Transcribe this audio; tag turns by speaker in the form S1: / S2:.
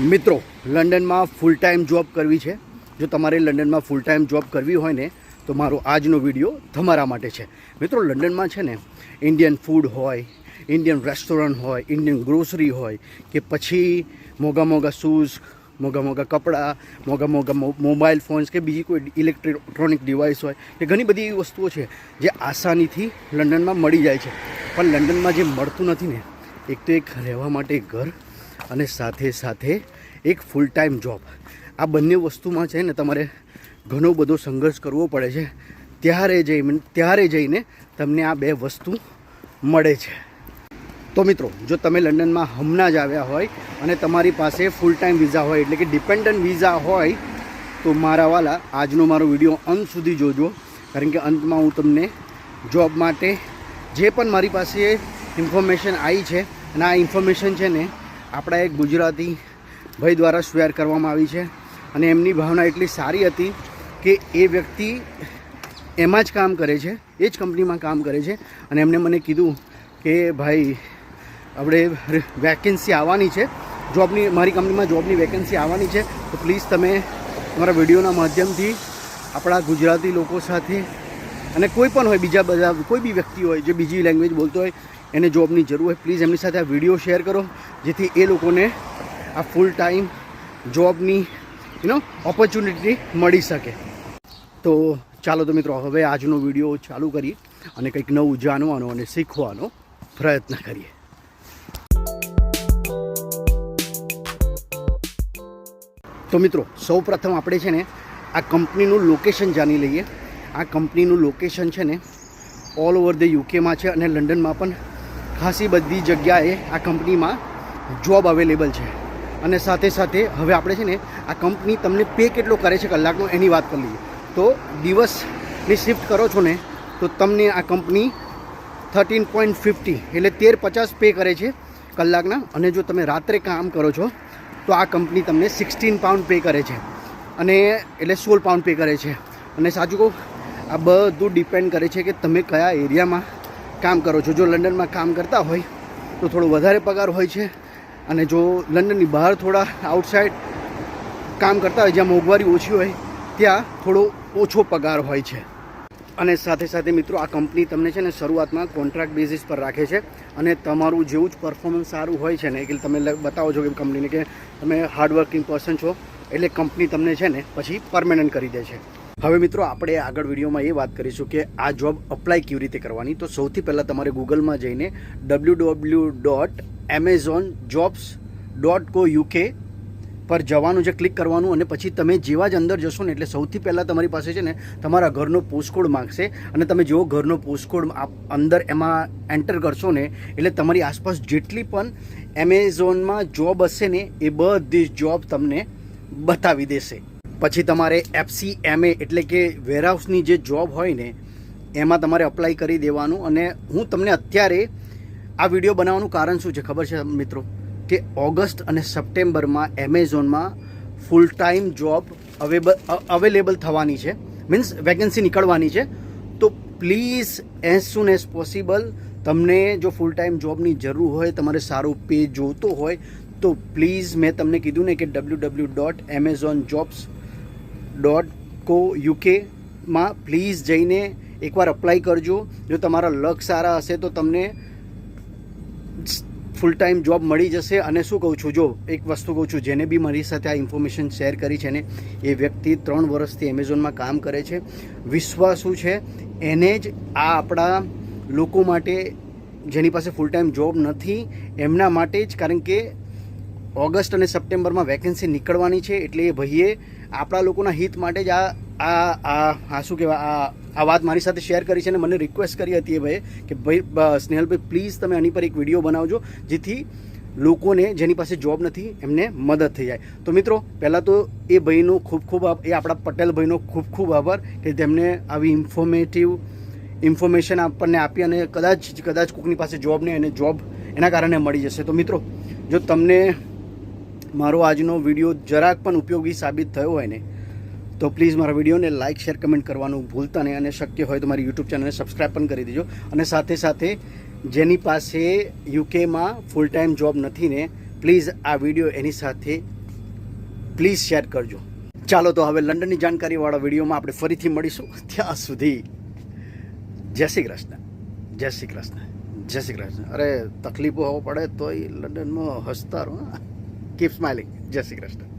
S1: મિત્રો, લંડનમાં ફૂલ time job કરવી છે. જો તમારે લંડનમાં ફૂલ ટાઈમ જોબ કરવી હોય ને, તો મારો આજનો વીડિયો તમારા માટે છે. મિત્રો, લંડનમાં છે ને ઇન્ડિયન ફૂડ હોય ઇન્ડિયન રેસ્ટોરન્ટ હોય ઇન્ડિયન ગ્રોસરી હોય, કે પછી મોગા મોંઘા શૂઝ મોંઘા મોંઘા કપડાં મોગા મોગા મોબાઈલ ફોન્સ કે બીજી કોઈ ઇલેક્ટ્રોનિક ડિવાઇસ હોય, કે ઘણી બધી એવી વસ્તુઓ છે જે આસાનીથી લંડનમાં મળી જાય છે. પણ લંડનમાં જે મળતું નથી ને, એક તો એક રહેવા માટે ઘર અને સાથે સાથે એક ફૂલ ટાઈમ જોબ આ બંને વસ્તુમાં છે ને તમારે ઘણો બધો સંઘર્ષ કરવો પડે છે. ત્યારે જઈને ત્યારે જઈને તમને આ બે વસ્તુ મળે છે. તો મિત્રો, જો તમે લંડનમાં હમણાં જ આવ્યા હોય અને તમારી પાસે ફૂલ ટાઈમ વિઝા હોય, એટલે કે ડિપેન્ડન્ટ વિઝા હોય, તો મારા વાલા, આજનો મારો વીડિયો અંત સુધી જોજો. કારણ કે અંતમાં હું તમને જોબ માટે જે પણ મારી પાસે ઇન્ફોર્મેશન આવી છે અને આ ઇન્ફોર્મેશન છે ને આપણા એક ગુજરાતી ભાઈ દ્વારા શેર કરવામાં આવી છે અને એમની ભાવના એટલી સારી હતી કે એ વ્યક્તિ એમાં જ કામ કરે છે, એ જ કંપનીમાં કામ કરે છે અને એમને મને કીધું કે ભાઈ, આપણે વેકેન્સી આવવાની છે જોબની મારી કંપનીમાં જોબની વેકેન્સી આવવાની છે, તો પ્લીઝ તમે તમારા વિડીયોના માધ્યમથી આપણા ગુજરાતી લોકો સાથે અને કોઈ પણ હોય, બીજા બધા, કોઈ બી વ્યક્તિ હોય, જે બીજી લેંગ્વેજ બોલતો હોય એને જોબની જરૂર હોય પ્લીઝ એમની સાથે આ વીડિયો શેર કરો, જેથી એ લોકોને આ ફૂલ ટાઈમ જોબની યુ નો ઓપોર્ચ્યુનિટી મળી શકે. તો ચાલો તો મિત્રો, હવે આજનો વીડિયો ચાલુ કરીએ અને કંઈક નવું જાણવાનો અને શીખવાનો પ્રયત્ન કરીએ. તો મિત્રો સૌ પ્રથમ આપણે છે ને આ કંપનીનું લોકેશન જાણી લઈએ. આ કંપનીનું લોકેશન છે ને ઓલ ઓવર ધ યુકેમાં છે અને લંડનમાં પણ ખાસી બધી જગ્યાએ આ કંપનીમાં જોબ અવેલેબલ છે. અને સાથે સાથે હવે આપણે છે ને આ કંપની તમને પે કેટલો કરે છે કલાકનો એની વાત કરી લઈએ. તો દિવસની શિફ્ટ કરો છો ને, તો તમને આ કંપની થર્ટીન પોઈન્ટ ફિફ્ટી એટલે તેર પચાસ પે કરે છે કલાકના. અને જો તમે રાત્રે કામ કરો છો, તો આ કંપની તમને સિક્સટીન પાઉન્ડ પે કરે છે. અને એટલે સોળ પાઉન્ડ પે કરે છે. અને સાચું કહું, આ બધું ડિપેન્ડ કરે છે કે તમે કયા એરિયામાં કામ કરો છો. જો લંડનમાં કામ કરતા હોય, તો થોડો વધારે પગાર હોય છે. અને જો લંડનની બહાર થોડા આઉટસાઇડ કામ કરતા હોય, જ્યાં મોંઘવારી ઓછી હોય, ત્યાં થોડો ઓછો પગાર હોય છે. અને સાથે સાથે મિત્રો, આ કંપની તમને છે ને શરૂઆતમાં કોન્ટ્રાક્ટ બેઝિસ પર રાખે છે. અને તમારું જેવું જ પરફોર્મન્સ સારું હોય છે ને એટલે તમે બતાવો છો કે કંપનીને કે તમે હાર્ડવર્કિંગ પર્સન છો, એટલે કંપની તમને છે ને પછી પરમેનન્ટ કરી દે છે. હવે મિત્રો, આપણે આગળ વિડીયોમાં એ વાત કરીશું કે આ જોબ અપ્લાય કેવી રીતે કરવાની. તો સૌથી પહેલાં તમારે ગૂગલમાં જઈને W W dot Amazon jobs dot co UK પર જવાનું છે, ક્લિક કરવાનું અને પછી તમે જેવા જ અંદર જશો ને એટલે સૌથી પહેલાં તમારી પાસે છે ને તમારા ઘરનો પોસ્ટકોડ માગશે અને તમે જેવો ઘરનો પોસ્ટકોડ અંદર એમાં એન્ટર કરશો ને એટલે તમારી આસપાસ જેટલી પણ એમેઝોનમાં જોબ હશે ને એ બધી જ જોબ તમને બતાવી દેશે. પછી તમારે એફસી એમએ એટલે કે વેરહાઉસની જે જોબ હોય ને, એમાં તમારે અપ્લાય કરી દેવાનું. અને હું તમને અત્યારે આ વીડિયો બનાવવાનું કારણ શું છે ખબર છે મિત્રો? કે ઓગસ્ટ અને સપ્ટેમ્બરમાં એમેઝોનમાં full time job available available થવાની છે. મીન્સ વેકેન્સી નીકળવાની છે. તો please as soon as possible તમને જો ફૂલ ટાઈમ જોબની જરૂર હોય, તમારે સારું પે જોતો હોય, તો પ્લીઝ મેં તમને કીધું ને કે W W dot Amazon jobs dot co યુકેમાં please જઈને એકવાર અપ્લાય કરજો. જો તમારા લક સારા હશે તો તમને ફૂલ ટાઈમ જોબ મળી જશે. અને શું કહું છું, જો એક વસ્તુ કહું છું, જેને બી મારી સાથે આ ઇન્ફોર્મેશન શેર કરી છે ને, એ વ્યક્તિ ત્રણ વર્ષથી એમેઝોનમાં કામ કરે છે. વિશ્વાસુ છે? એને જ આ આપણા લોકો માટે જેની પાસે ફૂલ ટાઈમ જોબ નથી, એમના માટે જ કારણ કે ઓગસ્ટ અને સપ્ટેમ્બરમાં વેકેન્સી નીકળવાની છે. એટલે એ ભાઈએ આપણા લોકોના હિત માટે જ આ આ આ શું કહેવાય, આ આ વાત મારી સાથે શેર કરી છે અને મને રિક્વેસ્ટ કરી હતી એ ભાઈએ કે ભાઈ સ્નેહલભાઈ પ્લીઝ તમે આની પર એક વીડિયો બનાવજો જેથી લોકોને જેની પાસે જોબ નથી, એમને મદદ થઈ જાય. તો મિત્રો, પહેલાં તો એ ભાઈનો ખૂબ ખૂબ એ આપણા પટેલ ભાઈનો ખૂબ ખૂબ આભાર કે તેમને આવી ઇન્ફોર્મેટિવ ઇન્ફોર્મેશન આપણને આપી અને કદાચ કદાચ કોકની પાસે જોબ નહીં અને જોબ એના કારણે મળી જશે. તો મિત્રો, જો તમને મારો આજનો વીડિયો જરાક પણ ઉપયોગી સાબિત થયો હોય ને, તો પ્લીઝ મારા વિડીયોને લાઇક શેર કમેન્ટ કરવાનું ભૂલતા નહીં અને શક્ય હોય તો મારી યુટ્યુબ ચેનલને સબસ્ક્રાઈબ પણ કરી દેજો. અને સાથે સાથે જેની પાસે યુકેમાં ફૂલ ટાઈમ જોબ નથી ને પ્લીઝ આ વીડિયો એની સાથે પ્લીઝ શેર કરજો. ચાલો તો હવે લંડનની જાણકારીવાળા વિડીયોમાં આપણે ફરીથી મળીશું. ત્યાં સુધી જય શ્રી કૃષ્ણ. જય શ્રી કૃષ્ણ. જય શ્રી કૃષ્ણ. અરે તકલીફો પડે તોય લંડનમાં હસતા રહો. કીપ સ્માઇલિંગ જય શ્રી કૃષ્ણ